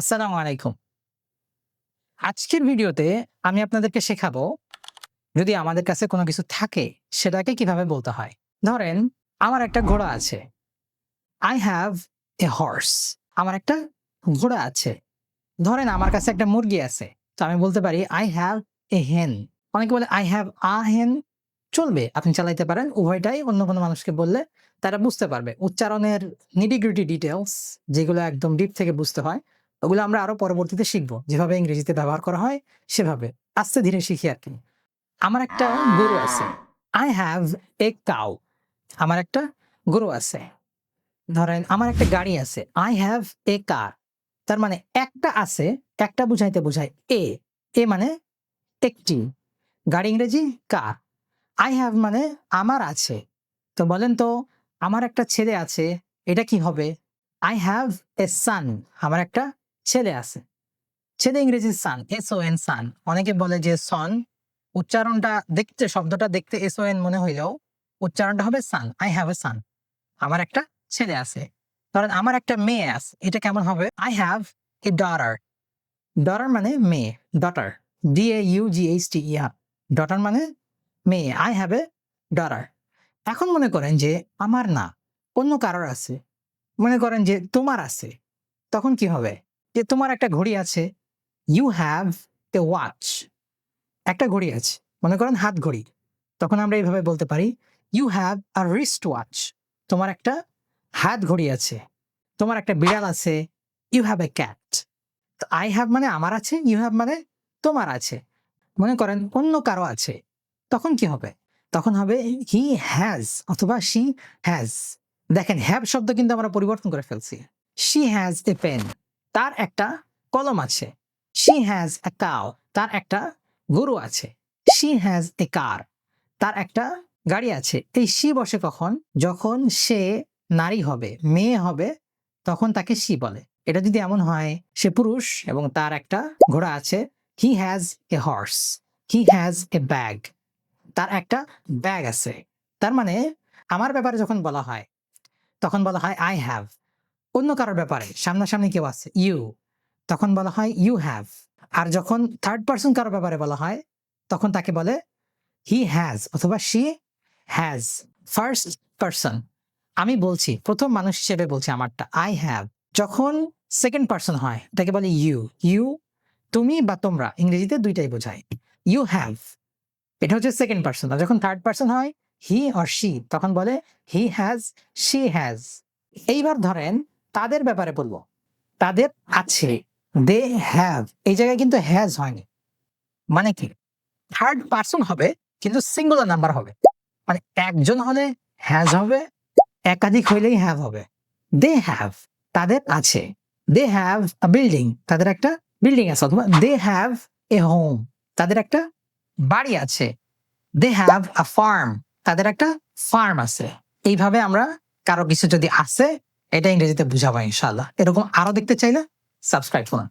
আসসালামু আলাইকুম। আজকের ভিডিওতে আমি আপনাদেরকে শেখাবো, যদি আমাদের কাছে কোনো কিছু থাকে, সেটাকে কীভাবে বলতে হয়। ধরেন, আমার একটা ঘোড়া আছে। আই হ্যাভ এ হর্স আমার একটা ঘোড়া আছে। ধরেন, আমার কাছে একটা মুরগি আছে। তো আমি বলতে পারি আই হ্যাভ এ হেন অনেকে বলে আই হ্যাভ আ হেন চলবে, আপনি চালাইতে পারেন। উভয়টাই অন্য কোনো মানুষকে বললে তারা বুঝতে পারবে। উচ্চারণের নিডিগ্রিটি ডিটেলস যেগুলো একদম ডিপ থেকে বুঝতে হয় ওগুলো আমরা আরও পরবর্তীতে শিখব। যেভাবে ইংরেজিতে ব্যবহার করা হয়, সেভাবে। আস্তে ধীরে শিখি আর কি। আমার একটা গরু আছে। আই হ্যাভ এ কাউ আমার একটা গরু আছে। ধরেন, আমার একটা গাড়ি আছে। আই হ্যাভ এ কার তার মানে একটা আছে, একটা বুঝাইতে বোঝায় এ এ মানে একটি। গাড়ি ইংরেজি কার আই হ্যাভ মানে আমার আছে। তো বলেন তো, আমার একটা ছেলে আছে, এটা কি হবে? আই হ্যাভ এ সান আমার একটা ছেলে আছে। ছেলে ইংরেজি সান এস ও এন সান অনেকে বলে যে সন উচ্চারণটা দেখতে, শব্দটা দেখতে এস ও এন মনে হইলেও উচ্চারণটা হবে সান আই হ্যাভ এ সান আমার একটা ছেলে আছে। ধরেন আমার একটা মেয়ে আছে। এটা কেমন হবে? I have a daughter daughter মানে মেয়ে daughter D A U G H T yeah daughter মানে মেয়ে। আই হ্যাভ এ ডটার এখন মনে করেন যে আমার না, অন্য কারোর আছে। মনে করেন যে তোমার আছে। তখন কি হবে? যে তোমার একটা ঘড়ি আছে ইউ হ্যাভ এ ওয়াচ একটা ঘড়ি আছে, মনে করেন হাত ঘড়ি। তখন আমরা এইভাবে বলতে পারি you have a wrist watch তোমার একটা হাত ঘড়ি আছে, তোমার একটা বিড়াল আছে ইউ হ্যাভ এ ক্যাট তো আই হ্যাভ মানে আমার আছে ইউ হ্যাভ মানে তোমার আছে। মনে করেন অন্য কারও আছে। তখন কি হবে? তখন হবে হি হ্যাজ অথবা শি হ্যাজ দেখেন হ্যাভ শব্দ কিন্তু আমরা পরিবর্তন করে ফেলছি। শি হ্যাজ এ পেন তার একটা কলম আছে। শি হ্যাজ এ কাউ তার একটা গরু আছে। শি হ্যাজ এ কার তার একটা গাড়ি আছে। এই শি বসে কখন? যখন সে নারী হবে, মেয়ে হবে, তখন তাকে শি বলে। এটা যদি এমন হয়, সে পুরুষ এবং তার একটা ঘোড়া আছে। He has a horse he has a bag তার একটা ব্যাগ আছে। তার মানে আমার ব্যাপারে যখন বলা হয়, তখন বলা হয় আই হ্যাভ অন্য কারোর ব্যাপারে, সামনাসামনি কেউ আছে ইউ তখন বলা হয় ইউ হ্যাভ আর যখন থার্ড পার্সন কারোর ব্যাপারে বলা হয়, তখন তাকে বলে হি হ্যাজ অথবা শি হ্যাজ ফার্স্ট পার্সন আমি বলছি, প্রথম মানুষ হিসেবে বলছি আমারটা আই হ্যাভ যখন সেকেন্ড পার্সন হয়, তাকে বলে ইউ ইউ তুমি বা তোমরা, ইংরেজিতে দুইটাই বোঝায় ইউ হ্যাভ এটা হচ্ছে সেকেন্ড পার্সন আর যখন থার্ড পার্সন হয় হি অর শি তখন বলে হি হ্যাজ শি হ্যাজ এইবার ধরেন তাদের ব্যাপারে বলব। তাদের আছে। দে হ্যাভ এই জায়গায় কিন্তু হ্যাজ হয়নি। মানে কি? থার্ড পার্সন হবে, কিন্তু সিঙ্গুলার নাম্বার হবে। মানে একজন হলে হ্যাজ হবে, একাধিক হইলেই হ্যাভ হবে। দে হ্যাভ তাদের আছে। দে হ্যাভ আ বিল্ডিং তাদের একটা বিল্ডিং আছে, অথবা দে হ্যাভ এ হোম তাদের একটা বাড়ি আছে। দে হ্যাভ আ ফার্ম তাদের একটা ফার্ম আছে। এইভাবে আমরা কারও কিছু যদি আছে এটা ইংরেজিতে বুঝাবো ইনশাল্লাহ এরকম আরও দেখতে চাইলে সাবস্ক্রাইব করুন।